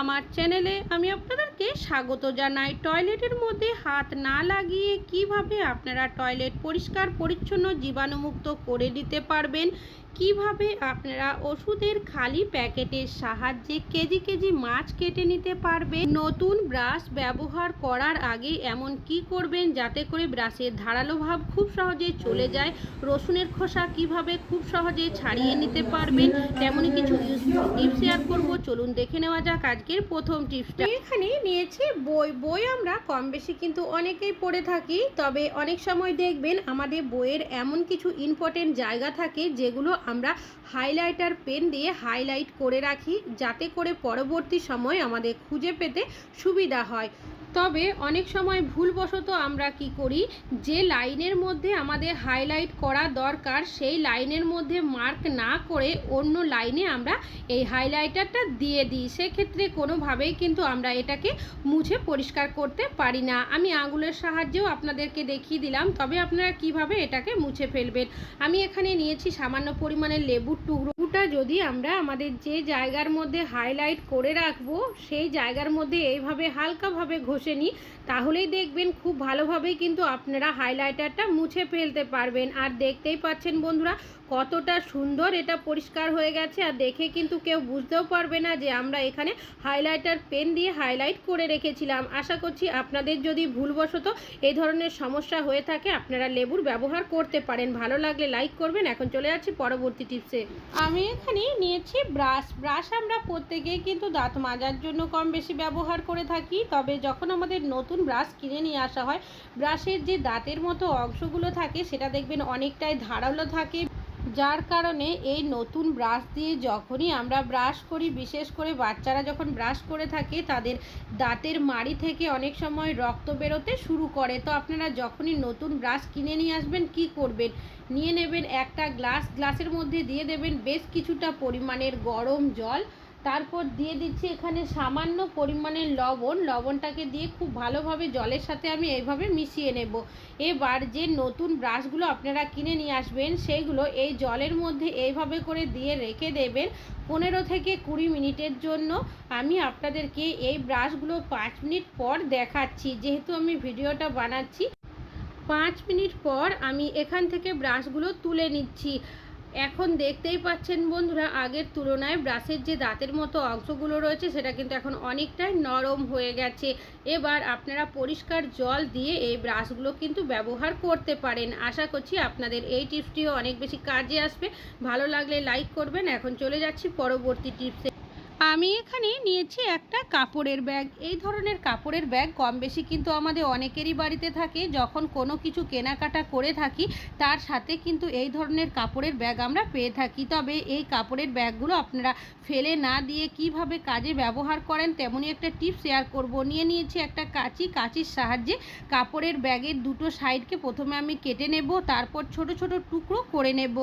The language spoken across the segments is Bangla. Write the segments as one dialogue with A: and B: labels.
A: আমার চ্যানেলে আমি আপনাদেরকে স্বাগত জানাই। টয়লেটের মধ্যে হাত না লাগিয়ে কীভাবে আপনারা টয়লেট পরিষ্কার, পরিচ্ছন্ন, জীবাণুমুক্ত করে দিতে পারবেন? কীভাবে আপনারা ওষুধের খালি প্যাকেটের সাহায্যে কেজি কেজি মাছ কেটে নিতে পারবেন? নতুন ব্রাশ ব্যবহার করার আগে এমন কি করবেন যাতে করে ব্রাশের ধারালো ভাব খুব সহজে চলে যায়? রসুনের খোসা কীভাবে খুব সহজে ছাড়িয়ে নিতে পারবেন? তেমনই কিছু টিপস শেয়ার করব? চলুন দেখে নেওয়া যাক আজকের প্রথম টিপসটা এখানে নিয়েছি। বই বই আমরা কম বেশি কিন্তু অনেকেই পড়ে থাকি। তবে অনেক সময় দেখবেন আমাদের বইয়ের এমন কিছু ইম্পর্টেন্ট জায়গা থাকে যেগুলো আমরা হাইলাইটার পেন দিয়ে হাইলাইট করে রাখি। যাতে করে পরবর্তী সময় আমাদের খুঁজে পেতে সুবিধা হয়। তবে অনেক সময় ভুলবশত আমরা কি করি, যে লাইনের মধ্যে আমাদের হাইলাইট করা দরকার, সেই লাইনের মধ্যে মার্ক না করে অন্য লাইনে আমরা এই হাইলাইটারটা দিয়ে দিই। সেক্ষেত্রে কোনোভাবেই কিন্তু আমরা এটাকে মুছে পরিষ্কার করতে পারি না। আমি আঙুলের সাহায্যেও আপনাদেরকে দেখিয়ে দিলাম, তবে আপনারা কীভাবে এটাকে মুছে ফেলবেন? আমি এখানে নিয়েছি সামান্য পরিমাণে লেবুর টুকরোটা যদি আমরা আমাদের যে জায়গার মধ্যে হাইলাইট করে রাখব, সেই জায়গার মধ্যে এইভাবে হালকাভাবে ঘষে নিই, তাহলেই দেখবেন খুব ভালোভাবেই কিন্তু আপনারা হাইলাইটারটা মুছে ফেলতে পারবেন। আর দেখতেই পাচ্ছেন বন্ধুরা কতটা সুন্দর এটা পরিষ্কার হয়ে গেছে আর দেখে কিন্তু কেউ বুঝতেও পারবে না যে আমরা এখানে হাইলাইটার পেন দিয়ে হাইলাইট করে রেখেছিলাম। আশা করছি আপনাদের যদি ভুলবশত এই ধরনের সমস্যা হয়ে থাকে, আপনারা লেবুর ব্যবহার করতে পারেন। ভালো লাগলে লাইক করবেন। এখন চলে যাচ্ছি পরবর্তী টিপসে। আমি এখানে নিয়েছি ব্রাশ। ব্রাশ আমরা প্রত্যেকেই কিন্তু দাঁত মাজার জন্য কম বেশি ব্যবহার করে থাকি। তবে যখন আমাদের নতুন ব্রাশ কিনে নিয়ে আসা হয়, ব্রাশের যে দাঁতের মতো অংশগুলো থাকে, সেটা দেখবেন অনেকটাই ধারালো থাকে। যার কারণে এই নতুন ব্রাশ দিয়ে যখনই আমরা ব্রাশ করি, বিশেষ করে বাচ্চারা যখন ব্রাশ করে থাকে, তাদের দাঁতের মাড়ি থেকে অনেক সময় রক্ত বেরোতে শুরু করে। তো আপনারা যখনই নতুন ব্রাশ কিনে নিয়ে আসবেন, কি করবেন? নিয়ে নেবেন একটা গ্লাস। গ্লাসের মধ্যে দিয়ে দেবেন বেশ কিছুটা পরিমাণের গরম জল। তারপর দিয়ে দিচ্ছি এখানে সামান্য পরিমাণের লবণ। লবণটাকে দিয়ে খুব ভালোভাবে জলের সাথে আমি এইভাবে মিশিয়ে নেব। এবার যে নতুন ব্রাশগুলো আপনারা কিনে নিয়ে আসবেন সেইগুলো এই জলের মধ্যে এইভাবে করে দিয়ে রেখে দেবেন পনেরো থেকে কুড়ি মিনিটের জন্য। আমি আপনাদেরকে এই ব্রাশগুলো পাঁচ মিনিট পর দেখাচ্ছি, যেহেতু আমি ভিডিওটা বানাচ্ছি। পাঁচ মিনিট পর আমি এখান থেকে ব্রাশগুলো তুলে নিচ্ছি। এখন দেখতেই পাচ্ছেন বন্ধুরা, আগের তুলনায় ব্রাশের যে দাঁতের মতো অংশগুলো রয়েছে, সেটা কিন্তু এখন অনেকটাই নরম হয়ে গেছে। এবার আপনারা পরিষ্কার জল দিয়ে এই ব্রাশগুলো কিন্তু ব্যবহার করতে পারেন। আশা করছি আপনাদের এই টিপসটিও অনেক বেশি কাজে আসবে। ভালো লাগলে লাইক করবেন। এখন চলে যাচ্ছি পরবর্তী টিপসে। আমি এখানে নিয়েছি একটা কাপড়ের ব্যাগ। এই ধরনের কাপড়ের ব্যাগ কম বেশি কিন্তু আমাদের অনেকেরই বাড়িতে থাকে। যখন কোনো কিছু কেনাকাটা করে থাকি, তার সাথে কিন্তু এই ধরনের কাপড়ের ব্যাগ আমরা পেয়ে থাকি। তবে এই কাপড়ের ব্যাগগুলো আপনারা ফেলে না দিয়ে কীভাবে কাজে ব্যবহার করেন, তেমনই একটা টিপ শেয়ার করব। নিয়ে নিয়েছি একটা কাঁচি। কাঁচির সাহায্যে কাপড়ের ব্যাগের দুটো সাইডকে প্রথমে আমি কেটে নেব, তারপর ছোট ছোট টুকরো করে নেব।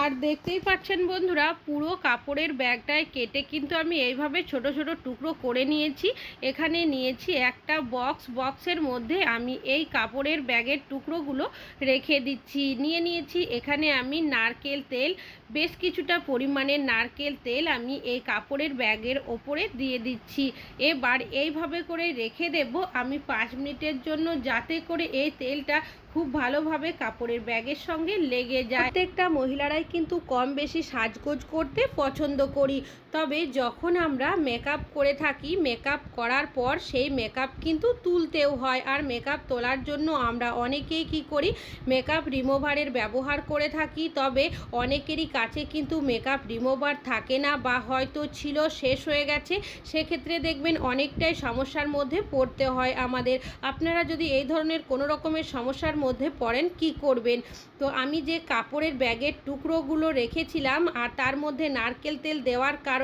A: আর দেখতেই পাচ্ছেন বন্ধুরা, পুরো কাপড়ের ব্যাগটায় কেটে কিন্তু আমি এইভাবে ছোট ছোট টুকরো করে নিয়েছি। এখানে নিয়েছি একটা বক্স বক্সের মধ্যে আমি এই কাপড়ের ব্যাগের টুকরোগুলো রেখে দিচ্ছি। নিয়ে নিয়েছি এখানে আমি নারকেল তেল বেশ কিছুটা পরিমাণে নারকেল তেল আমি এই কাপড়ের ব্যাগের ওপরে দিয়ে দিচ্ছি। এবার এইভাবে করে রেখে দেব। আমি পাঁচ মিনিটের জন্য যাতে করে এই তেলটা খুব ভালোভাবে কাপড়ের ব্যাগের সঙ্গে লেগে যায়। প্রত্যেকটা মহিলারাই কিন্তু কম বেশি সাজগোজ করতে পছন্দ করি। তবে যখন আমরা মেকআপ করে থাকি মেকআপ করার পর সেই মেকআপ কিন্তু তুলতেও হয়। আর মেকআপ তোলার জন্য আমরা অনেকেই কি করি মেকআপ রিমুভারের ব্যবহার করে থাকি। তবে অনেকেরই কাছে কিন্তু মেকআপ রিমুভার থাকে না বা হয়তো ছিল, শেষ হয়ে গেছে। সেক্ষেত্রে দেখবেন অনেকটাই সমস্যার মধ্যে পড়তে হয় আমাদের। আপনারা যদি এই ধরনের কোনো রকমের সমস্যার মধ্যে পড়েন, কি করবেন? তো আমি যে কাপড়ের ব্যাগের টুকরোগুলো রেখেছিলাম, আর তার মধ্যে নারকেল তেল দেওয়ার কারণে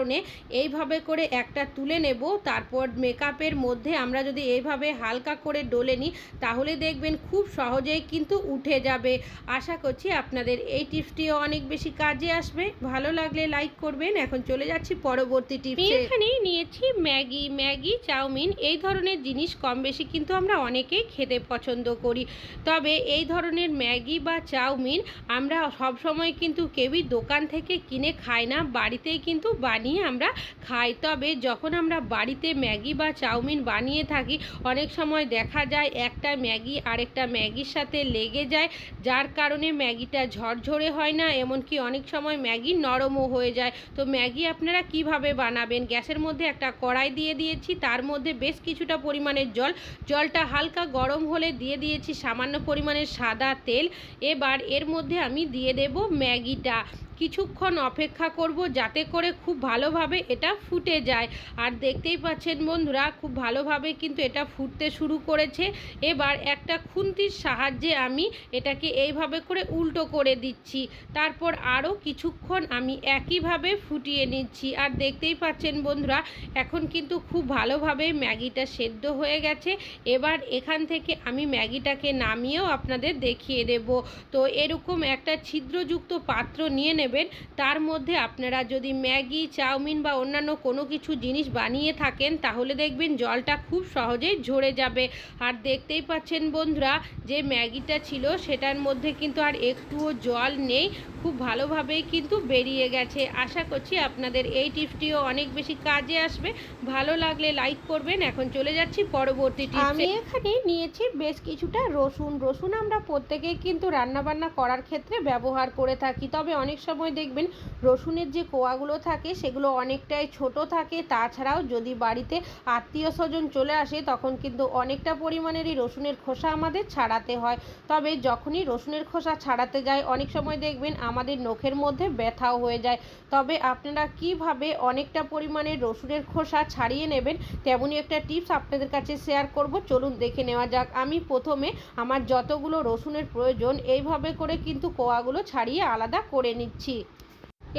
A: এইভাবে করে একটা তুলে নেব। তারপর মেকআপের মধ্যে আমরা যদি এইভাবে হালকা করে ডলে নিই, তাহলে দেখবেন খুব সহজেই কিন্তু উঠে যাবে। আশা করছি আপনাদের এই টিপসটিও অনেক বেশি কাজে আসবে। ভালো লাগলে লাইক করবেন। এখন চলে যাচ্ছি পরবর্তী টিপস। এখানে নিয়েছি ম্যাগি। ম্যাগি, চাউমিন এই ধরনের জিনিস কম বেশি কিন্তু আমরা অনেকেই খেতে পছন্দ করি। তবে এই ধরনের ম্যাগি বা চাউমিন আমরা সব সময় কিন্তু কেউই দোকান থেকে কিনে খাই না, বাড়িতেই কিন্তু বানিয়ে বানিয়ে আমরা খাই। তবে যখন আমরা বাড়িতে ম্যাগি বা চাউমিন বানিয়ে থাকি, অনেক সময় দেখা যায় একটা ম্যাগি আরেকটা ম্যাগির সাথে লেগে যায়, যার কারণে ম্যাগিটা ঝরঝরে হয় না, এমনকি অনেক সময় ম্যাগি নরমও হয়ে যায়। তো ম্যাগি আপনারা কীভাবে বানাবেন? গ্যাসের মধ্যে একটা কড়াই দিয়ে দিয়েছি, তার মধ্যে বেশ কিছুটা পরিমাণের জল। জলটা হালকা গরম হলে দিয়ে দিয়েছি সামান্য পরিমাণের সাদা তেল। এবার এর মধ্যে আমি দিয়ে দেব ম্যাগিটা। কিছুক্ষণ অপেক্ষা করব যাতে করে খুব ভালোভাবে এটা ফুটে যায়। আর দেখতেই পাচ্ছেন বন্ধুরা, খুব ভালোভাবে কিন্তু এটা ফুটতে শুরু করেছে। এবার একটা খুন্তির সাহায্যে আমি এটাকে এইভাবে করে উল্টো করে দিচ্ছি। তারপর আরও কিছুক্ষণ আমি একইভাবে ফুটিয়ে নিচ্ছি। আর দেখতেই পাচ্ছেন বন্ধুরা, এখন কিন্তু খুব ভালোভাবে ম্যাগিটা সেদ্ধ হয়ে গেছে। এবার এখান থেকে আমি ম্যাগিটাকে নামিয়েও আপনাদের দেখিয়ে দেব। তো এরকম একটা ছিদ্রযুক্ত পাত্র নিয়ে নেবেন তার মধ্যে আপনারা যদি ম্যাগি, চাউমিন বা অন্যান্য কোনো কিছু জিনিস বানিয়ে থাকেন, তাহলে দেখবেন জলটা খুব সহজেই ঝরে যাবে। আর দেখতেই পাচ্ছেন বন্ধুরা, যে ম্যাগিটা ছিল, সেটার মধ্যে কিন্তু আর একটুও জল নেই। খুব ভালোভাবেই কিন্তু বেরিয়ে গেছে। আশা করছি আপনাদের এই টিপসটিও অনেক বেশি কাজে আসবে। ভালো লাগলে লাইক করবেন। এখন চলে যাচ্ছি পরবর্তী আমি এখানে নিয়েছি বেশ কিছুটা রসুন। রসুন আমরা প্রত্যেকেই কিন্তু রান্নাবান্না করার ক্ষেত্রে ব্যবহার করে থাকি। তবে অনেক সময় দেখবেন রসুনের যে কোয়াগুলো থাকে সেগুলো অনেকটাই ছোট থাকে। তাছাড়াও যদি বাড়িতে আত্মীয় স্বজন চলে আসে তখন কিন্তু অনেকটা পরিমাণেরই রসুনের খোসা আমাদের ছাড়াতে হয়। তবে যখনই রসুনের খোসা ছাড়াতে যায় অনেক সময় দেখবেন আমাদের নখের মধ্যে ব্যথাও হয়ে যায়। তবে আপনারা কীভাবে অনেকটা পরিমাণে রসুনের খোসা ছাড়িয়ে নেবেন তেমনই একটা টিপস আপনাদের কাছে শেয়ার করব। চলুন দেখে নেওয়া যাক। আমি প্রথমে আমার যতগুলো রসুনের প্রয়োজন এইভাবে করে কিন্তু কোয়াগুলো ছাড়িয়ে আলাদা করে নিচ্ছি।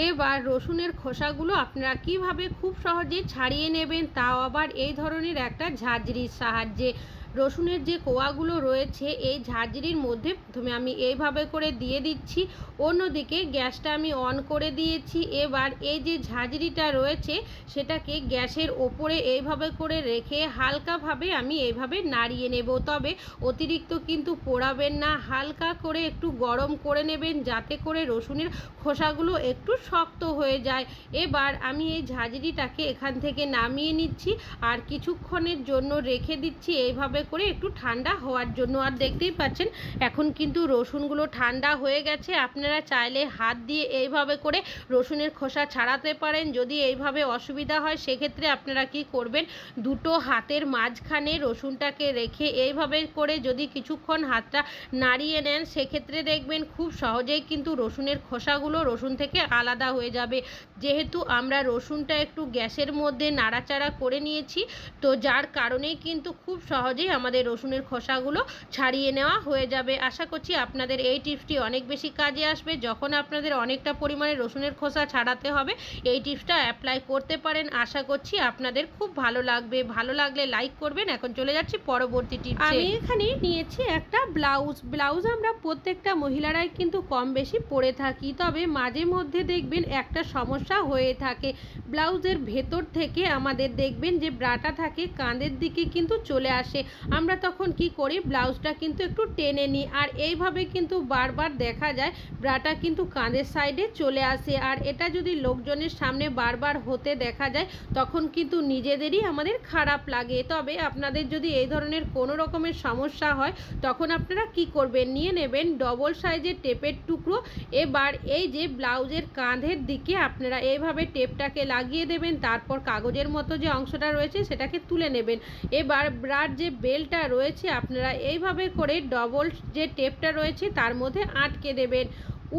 A: এবার রসুনের খোসাগুলো আপনারা কীভাবে খুব সহজে ছাড়িয়ে নেবেন, তাও আবার এই ধরনের একটা ঝাঁঝরির সাহায্যে। রসুনের যে কোয়াগুলো রয়েছে, এই ঝাঁঝরির মধ্যে প্রথমে আমি এইভাবে করে দিয়ে দিচ্ছি। অন্যদিকে গ্যাসটা আমি অন করে দিয়েছি। এবার এই যে ঝাঁঝরিটা রয়েছে, সেটাকে গ্যাসের ওপরে এইভাবে করে রেখে হালকাভাবে আমি এইভাবে নাড়িয়ে নেব। তবে অতিরিক্ত কিন্তু পোড়াবেন না। হালকা করে একটু গরম করে নেবেন, যাতে করে রসুনের খোসাগুলো একটু শক্ত হয়ে যায়। এবার আমি এই ঝাঁঝরিটাকে এখান থেকে নামিয়ে নিচ্ছি। আর কিছুক্ষণের জন্য রেখে দিচ্ছি। এইভাবে করে করে একটু ঠান্ডা হওয়ার জন্য। আর দেখতেই পাচ্ছেন, এখন কিন্তু রসুনগুলো ঠান্ডা হয়ে গেছে। আপনারা চাইলে হাত দিয়ে এইভাবে করে রসুনের খোসা ছাড়াতে পারেন। যদি এইভাবে অসুবিধা হয়, সেক্ষেত্রে আপনারা কি করবেন? দুটো হাতের মাঝখানে রসুনটাকে রেখে এইভাবে করে যদি কিছুক্ষণ হাতটা নাড়িয়ে নেন, সেক্ষেত্রে দেখবেন খুব সহজেই কিন্তু রসুনের খোসাগুলো রসুন থেকে আলাদা হয়ে যাবে। যেহেতু আমরা রসুনটা একটু গ্যাসের মধ্যে নাড়াচাড়া করে নিয়েছি, তো যার কারণেই কিন্তু খুব সহজেই আমাদের রসুনের খোসাগুলো ছাড়িয়ে নেওয়া হয়ে যাবে। আশা করছি আপনাদের এই টিপসটি অনেক বেশি কাজে আসবে। যখন আপনাদের অনেকটা পরিমাণে রসুনের খোসা ছাড়াতে হবে, এই টিপসটা অ্যাপ্লাই করতে পারেন। আশা করছি আপনাদের খুব ভালো লাগবে। ভালো লাগলে লাইক করবেন। এখন চলে যাচ্ছি পরবর্তী টিপস। আমি এখানে নিয়েছি একটা ব্লাউজ ব্লাউজ আমরা প্রত্যেকটা মহিলারাই কিন্তু কম বেশি পরে থাকি, তবে মাঝে মধ্যে দেখবেন একটা সমস্যা হয়ে থাকে। ব্লাউজের ভেতর থেকে আমাদের দেখবেন যে ব্রাটা থাকে, কাঁধের দিকে কিন্তু চলে আসে। আমরা তখন কি করি, ব্লাউজটা কিন্তু একটু টেনে নিই। আর এইভাবে কিন্তু বারবার দেখা যায়, ব্রাটা কিন্তু কাঁধের সাইডে চলে আসে। আর এটা যদি লোকজনের সামনে বারবার হতে দেখা যায়, তখন কিন্তু নিজেদেরই আমাদের খারাপ লাগে। তবে আপনাদের যদি এই ধরনের কোনো রকমের সমস্যা হয়, তখন আপনারা কি করবেন? নিয়ে নেবেন ডবল সাইজের টেপের টুকরো। এবার এই যে ব্লাউজের কাঁধের দিকে আপনারা এইভাবে টেপটাকে লাগিয়ে দেবেন, তারপর কাগজের মতো যে অংশটা রয়েছে, সেটাকে তুলে নেবেন। এবার ব্রার যে বেলটা রয়েছে আপনারা এইভাবে করে ডবল যে টেপটা রয়েছে তার মধ্যে আটকে দেবেন।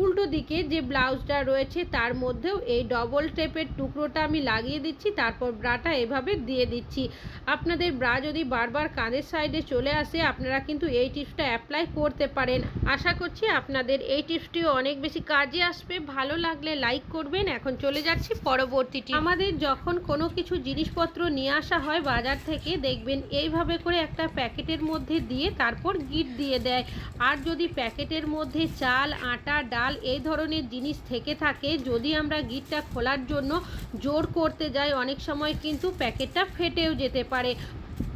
A: উল্টো দিকে যে ব্লাউজটা রয়েছে তার মধ্যেও এই ডবল টেপের টুকরোটা আমি লাগিয়ে দিচ্ছি, তারপর ব্রাটা এভাবে দিয়ে দিচ্ছি। আপনাদের ব্রা যদি বারবার কাঁধের সাইডে চলে আসে, আপনারা কিন্তু এই টিপসটা অ্যাপ্লাই করতে পারেন। আশা করছি আপনাদের এই টিপসটিও অনেক বেশি কাজে আসবে। ভালো লাগলে লাইক করবেন। এখন চলে যাচ্ছি পরবর্তী টিপস। আমাদের যখন কোনো কিছু জিনিসপত্র নিয়ে আসা হয় বাজার থেকে, দেখবেন এইভাবে করে একটা প্যাকেটের মধ্যে দিয়ে তারপর গিট দিয়ে দেয়। আর যদি প্যাকেটের মধ্যে চাল, আটা, ডাল ডাল এই ধরনের জিনিস থেকে থাকে। যদি আমরা গিটটা খোলার জন্য জোর করতে যাই, অনেক সময় কিন্তু প্যাকেটটা ফেটেও যেতে পারে।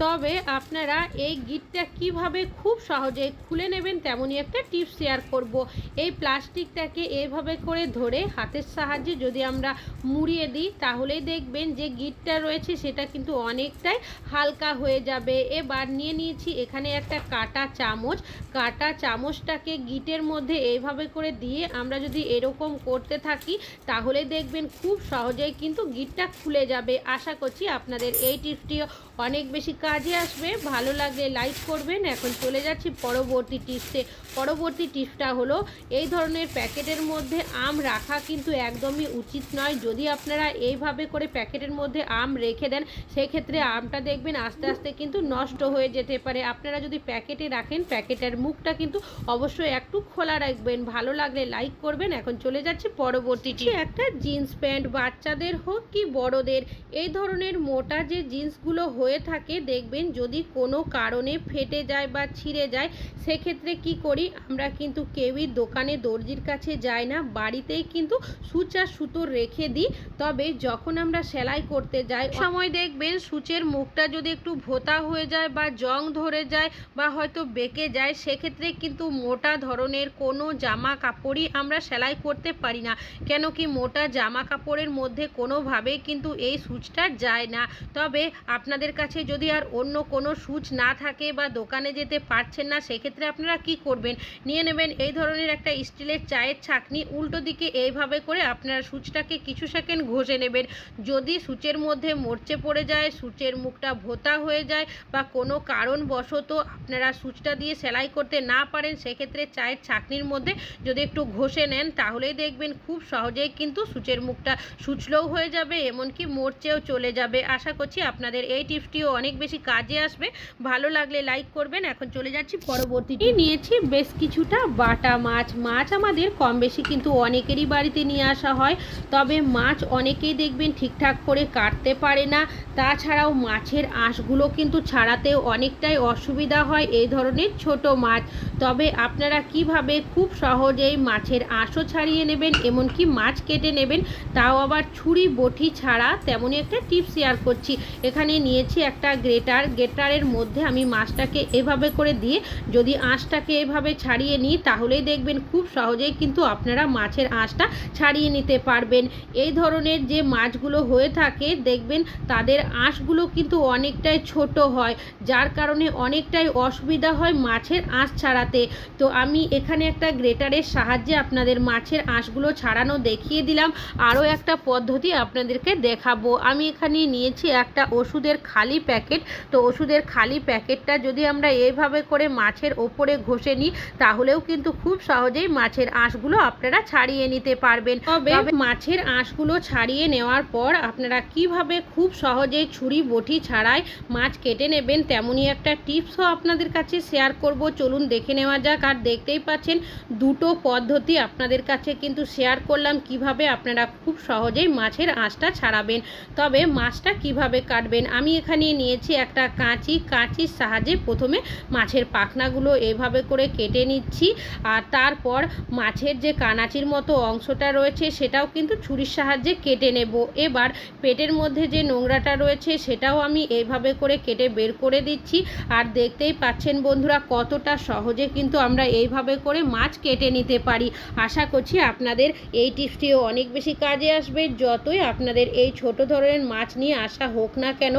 A: তবে আপনারা এই গিটটা কীভাবে খুব সহজে খুলে নেবেন তেমনই একটা টিপস শেয়ার করব। এই প্লাস্টিকটাকে এইভাবে করে ধরে হাতের সাহায্যে যদি আমরা মুড়িয়ে দিই, তাহলেই দেখবেন যে গিটটা রয়েছে সেটা কিন্তু অনেকটাই হালকা হয়ে যাবে। এবার নিয়ে নিয়েছি এখানে একটা কাটা চামচ। কাটা চামচটাকে গিটের মধ্যে এইভাবে করে দিয়ে আমরা যদি এরকম করতে থাকি, তাহলে দেখবেন খুব সহজেই কিন্তু গিটটা খুলে যাবে। আশা করছি আপনাদের এই টিপসটিও অনেক বেশি কাজে আসবে, ভালো লাগলে লাইক করবেন। এখন চলে যাচ্ছি পরবর্তী টিপসে পরবর্তী টিপসটা হলো, এই ধরনের প্যাকেটের মধ্যে আম রাখা কিন্তু একদমই উচিত নয়। যদি আপনারা এইভাবে করে প্যাকেটের মধ্যে আম রেখে দেন, সেক্ষেত্রে আমটা দেখবেন আস্তে আস্তে কিন্তু নষ্ট হয়ে যেতে পারে। আপনারা যদি প্যাকেটে রাখেন প্যাকেটের মুখটা কিন্তু অবশ্যই একটু খোলা রাখবেন। ভালো লাগলে লাইক করবেন। এখন চলে যাচ্ছি পরবর্তীটি একটা জিন্স প্যান্ট বাচ্চাদের হোক কি বড়দের, এই ধরনের মোটা যে জিন্সগুলো হয়ে থাকে দেখবেন যদি কোনো কারণে ফেটে যায় বা ছিঁড়ে যায়, সেক্ষেত্রে কি করি? আমরা কিন্তু কেউই দোকানে দর্জির কাছে যাই না, বাড়িতেই কিন্তু সুচ সুতো রেখে দিই। তবে যখন আমরা সেলাই করতে যাই সময় দেখবেন সূচের মুখটা যদি একটু ভোতা হয়ে যায় বা জং ধরে যায় বা হয়তো বেঁকে যায়, সেক্ষেত্রে কিন্তু মোটা ধরনের কোনো জামা কাপড়ই আমরা সেলাই করতে পারি না। কেন কি মোটা জামা কাপড়ের মধ্যে কোনোভাবেই কিন্তু এই সূচটা যায় না। তবে আপনাদের কাছে যদি আর অন্য কোনো সুচ না থাকে বা দোকানে যেতে পারছেন না, সেক্ষেত্রে আপনারা কি করবেন? নিয়ে নেবেন এই ধরনের একটা স্টিলের চায়ের ছাকনি, উল্টো দিকে এইভাবে করে আপনারা সূচটাকে কিছু সেকেন্ড ঘষে নেবেন। যদি সূচের মধ্যে মরচে পড়ে যায়, সূচের মুখটা ভোতা হয়ে যায় বা কোনো কারণবশত আপনারা সূচটা দিয়ে সেলাই করতে না পারেন, সেক্ষেত্রে চায়ের ছাকনির মধ্যে যদি একটু ঘষে নেন, তাহলেই দেখবেন খুব সহজেই কিন্তু সূচের মুখটা সুচলেও হয়ে যাবে, এমনকি মরচেও চলে যাবে। আশা করছি আপনাদের এই টিপসটিও অনেক বেশি কাজে আসবে। ভালো লাগলে লাইক করবেন। এখন চলে যাচ্ছি পরবর্তীটি নিয়েছি বেশ কিছুটা বাটা মাছ। মাছ আমাদের কম বেশি কিন্তু অনেকেরই বাড়িতে নিয়ে আসা হয়। তবে মাছ অনেকেই দেখবেন ঠিকঠাক করে কাটতে পারে না। তাছাড়াও মাছের আঁশগুলো কিন্তু ছাড়াতেও অনেকটাই অসুবিধা হয় এই ধরনের ছোট মাছ। তবে আপনারা কীভাবে খুব সহজেই মাছের আঁশও ছাড়িয়ে নেবেন, এমনকি মাছ কেটে নেবেন, তাও আবার ছুরি, বটি ছাড়া তেমনই একটা টিপস শেয়ার করছি। এখানে নিয়েছি একটা গ্রেটার গ্রেটারের মধ্যে আমি মাছটাকে এভাবে করে দিয়ে যদি আঁশটাকে এভাবে ছাড়িয়ে নিই, তাহলেই দেখবেন খুব সহজেই কিন্তু আপনারা মাছের আঁশটা ছাড়িয়ে নিতে পারবেন। এই ধরনের যে মাছগুলো হয়ে থাকে, দেখবেন তাদের আঁশগুলো কিন্তু অনেকটাই ছোট হয়, যার কারণে অনেকটাই অসুবিধা হয় মাছের আঁশ ছাড়াতে। তো আমি এখানে একটা গ্রেটারের সাহায্যে আপনাদের মাছের আঁশগুলো ছাড়ানো দেখিয়ে দিলাম। আরও একটা পদ্ধতি আপনাদেরকে দেখাবো। আমি এখানে নিয়েছি একটা ওষুধের খালি প্যাকেট। তো ওষুধের খালি প্যাকেটটা যদি আমরা এইভাবে করে মাছের ওপরে ঘষে নিই তাহলেও কিন্তু খুব সহজেই মাছের আঁশগুলো আপনারা ছাড়িয়ে নিতে পারবেন। তবে মাছের আঁশগুলো ছাড়িয়ে নেওয়ার পর আপনারা কীভাবে খুব সহজেই ছুরি বটি ছাড়াই মাছ কেটে নেবেন তেমনই একটা টিপসও আপনাদের কাছে শেয়ার করব। চলুন দেখে নেওয়া যাক। আর দেখতেই পাচ্ছেন দুটো পদ্ধতি আপনাদের কাছে কিন্তু শেয়ার করলাম কীভাবে আপনারা খুব সহজেই মাছের আঁশটা ছাড়াবেন। তবে মাছটা কীভাবে কাটবেন আমি এখানে নিয়েছি একটা কাঁচি, কাঁচির সাহায্যে প্রথমে মাছের পাখনাগুলো এভাবে করে কেটে নিচ্ছি। আর তারপর মাছের যে কানাচির মতো অংশটা রয়েছে, সেটাও কিন্তু ছুরির সাহায্যে কেটে নেব। এবার পেটের মধ্যে যে নোংরাটা রয়েছে, সেটাও আমি এইভাবে করে কেটে বের করে দিচ্ছি। আর দেখতেই পাচ্ছেন বন্ধুরা, কতটা সহজে কিন্তু আমরা এইভাবে করে মাছ কেটে নিতে পারি। আশা করছি আপনাদের এই টিপসটিও অনেক বেশি কাজে আসবে। যতই আপনাদের এই ছোট ধরনের মাছ নিয়ে আসা হোক না কেন,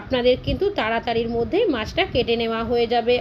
A: আপনাদের কিন্তু তাড়াতাড়ির মধ্যেই মাছটা কেটে নেওয়া হয়ে যাবে।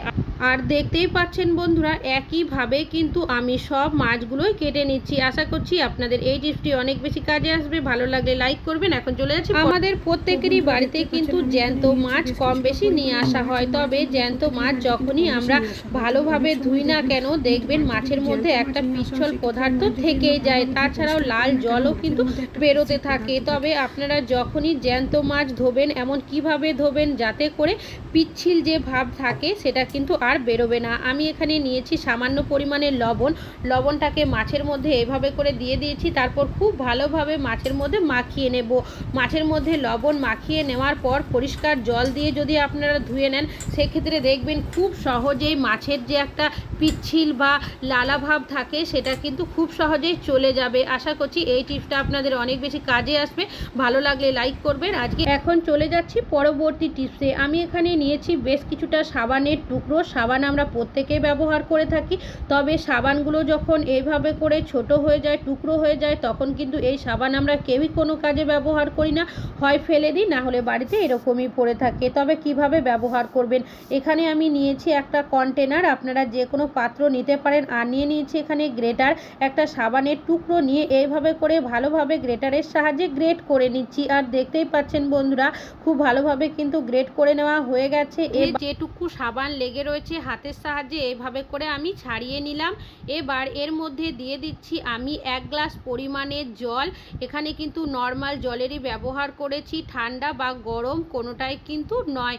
A: আর দেখতেই পাচ্ছেন বন্ধুরা, একইভাবে কিন্তু আমি সব মাছগুলোই কেটে নিচ্ছি। আশা করছি আপনাদের এই টিপসটি অনেক বেশি কাজে আসবে। ভালো লাগলে লাইক করবেন। এখন চলে যাচ্ছি আমাদের প্রত্যেকেরই বাড়িতে কিন্তু জ্যান্ত মাছ কম বেশি নিয়ে আসা হয়। তবে জ্যান্ত মাছ যখনই আমরা ভালোভাবে ধুই না কেন, দেখবেন মাছের মধ্যে একটা পিচ্ছল পদার্থ থেকেই যায়। তাছাড়াও লাল জলও কিন্তু বেরোতে থাকে। তবে আপনারা যখনই জ্যান্ত মাছ ধোবেন, এমন কীভাবে ধোবেন যাতে করে পিচ্ছিল যে ভাব থাকে, সেটা কিন্তু আর বেরোবে না। আমি এখানে নিয়েছি সামান্য পরিমাণের লবণ। লবণটাকে মাছের মধ্যে এভাবে করে দিয়ে দিয়েছি, তারপর খুব ভালোভাবে মাছের মধ্যে মাখিয়ে নেব। মাছের মধ্যে লবণ মাখিয়ে নেওয়ার পর পরিষ্কার জল দিয়ে যদি আপনারা ধুয়ে নেন, সেক্ষেত্রে দেখবেন খুব সহজেই মাছের যে একটা পিচ্ছিল বা লালা ভাব থাকে, সেটা কিন্তু খুব সহজেই চলে যাবে। আশা করছি এই টিপসটা আপনাদের অনেক বেশি কাজে আসবে। ভালো লাগলে লাইক করবেন। আজকে এখন চলে যাচ্ছি পরবর্তী টিপসে। আমি এখানে নিয়েছি বেশ কিছুটা সাবানের টুকরো। সাবান আমরা প্রত্যেকেই ব্যবহার করে থাকি তবে সাবানগুলো যখন এইভাবে করে ছোট হয়ে যায় টুকরো হয়ে যায় তখন কিন্তু এই সাবান আমরা কেউই কোনো কাজে ব্যবহার করি না। হয় ফেলে দিই না হলে বাড়িতে এরকমই পড়ে থাকে। তবে কীভাবে ব্যবহার করবেন? এখানে আমি নিয়েছি একটা কন্টেনার আপনারা যে কোনো পাত্র নিতে পারেন। আর নিয়ে নিয়েছি এখানে গ্রেটার একটা সাবানের টুকরো নিয়ে এইভাবে করে ভালোভাবে গ্রেটারের সাহায্যে গ্রেট করে নিচ্ছি। আর দেখতেই পাচ্ছেন বন্ধুরা খুব ভালোভাবে কিন্তু গ্রেট করে নেওয়া হয়ে গেছে। এ যেটুকু সাবান লেগে রয়েছে হাতের সাহায্যে, এভাবে করে আমি ছাড়িয়ে নিলাম। এবার এর মধ্যে দিয়ে দিচ্ছি আমি এক গ্লাস পরিমাণের জল। এখানে কিন্তু নর্মাল জলেরই ব্যবহার করেছি। ঠান্ডা বা গরম কোনোটাই কিন্তু নয়।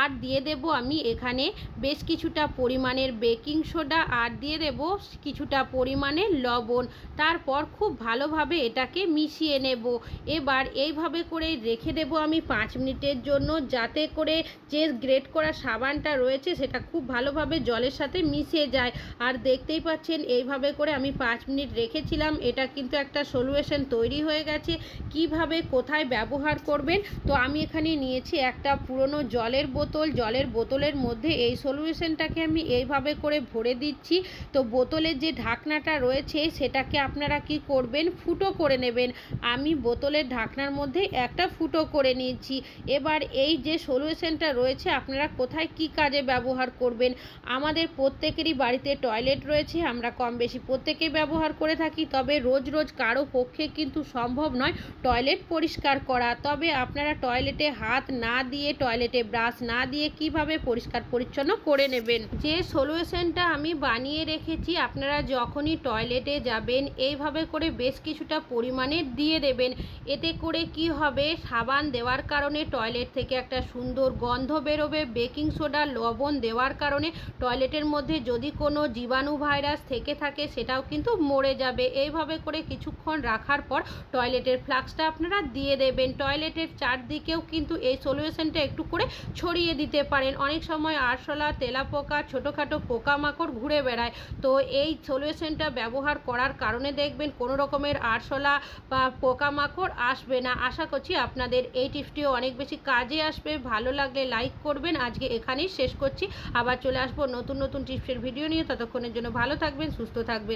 A: আর দিয়ে দেব আমি এখানে বেশ কিছুটা পরিমাণের বেকিং সোডা আর দিয়ে দেব কিছুটা পরিমাণের লবণ। তারপর খুব ভালোভাবে এটাকে মিশিয়ে নেব। এবার এইভাবে করে রেখে দেব আমি পাঁচ মিনিটের জন্য যাতে করে যে গ্রেট করা সাবানটা রয়েছে সেটা খুব ভালোভাবে জলের সাথে মিশে যায়। আর দেখতেই পাচ্ছেন এইভাবে করে আমি পাঁচ মিনিট রেখেছিলাম। এটা কিন্তু একটা সলিউশন তৈরি হয়ে গেছে। কীভাবে কোথায় ব্যবহার করবেন? তো আমি এখানে নিয়েছি একটা পুরনো জলের বোতল, জলের বোতলের মধ্যে এই সলিউশনটাকে আমি এইভাবে করে ভরে দিচ্ছি। তো বোতলের যে ঢাকনাটা রয়েছে, সেটাকে আপনারা কি করবেন? ফুটো করে নেবেন। আমি বোতলের ঢাকনার মধ্যে একটা ফুটো করে নিয়েছি। এবার এই যে সলিউশনটা রয়েছে, আপনারা কোথায় কি কাজে ব্যবহার করবেন? আমাদের প্রত্যেকেরই বাড়িতে টয়লেট রয়েছে, আমরা কম বেশি প্রত্যেকেই ব্যবহার করে থাকি, তবে রোজ রোজ কারও পক্ষে কিন্তু সম্ভব নয় টয়লেট পরিষ্কার করা। তবে আপনারা টয়লেটে হাত না দিয়ে টয়লেটে ব্রাশ না দিয়ে কীভাবে পরিষ্কার পরিচ্ছন্ন করে নেবেন? যে সলিউশনটা আমি বানিয়ে রেখেছি, আপনারা যখনই টয়লেটে যাবেন, এইভাবে করে বেশ কিছুটা পরিমাণে দিয়ে দেবেন। এতে করে কি হবে? সাবান দেওয়ার কারণে টয়লেট থেকে একটা সুন্দর গন্ধ বেরোবে বেকিং সোডা লবণ দেওয়ার কারণে টয়লেটের মধ্যে যদি কোনো জীবাণু ভাইরাস থেকে থাকে, সেটাও কিন্তু মরে যাবে। এইভাবে করে কিছুক্ষণ রাখার পর টয়লেটের ফ্লাক্সটা আপনারা দিয়ে দেবেন। টয়লেটের চারদিকেও কিন্তু এই সলিউশনটা একটু করে ছড়িয়ে দিতে পারেন। অনেক সময় আরশোলা, তেলাপোকা, ছোটোখাটো পোকামাকড় ঘুরে বেড়ায়। তো এই সলিউশনটা ব্যবহার করার কারণে দেখবেন কোনো রকমের আরশোলা বা পোকামাকড় আসবে না। আশা করছি আপনাদের এই টিপসটিও অনেক বেশি কাজে আসবে। ভালো লাগলে লাইক করবেন। আজকে এখানেই শেষ করছি। আবার চলে আসব নতুন নতুন টিপসের ভিডিও নিয়ে। ততক্ষণের জন্য ভালো থাকবেন, সুস্থ থাকবেন।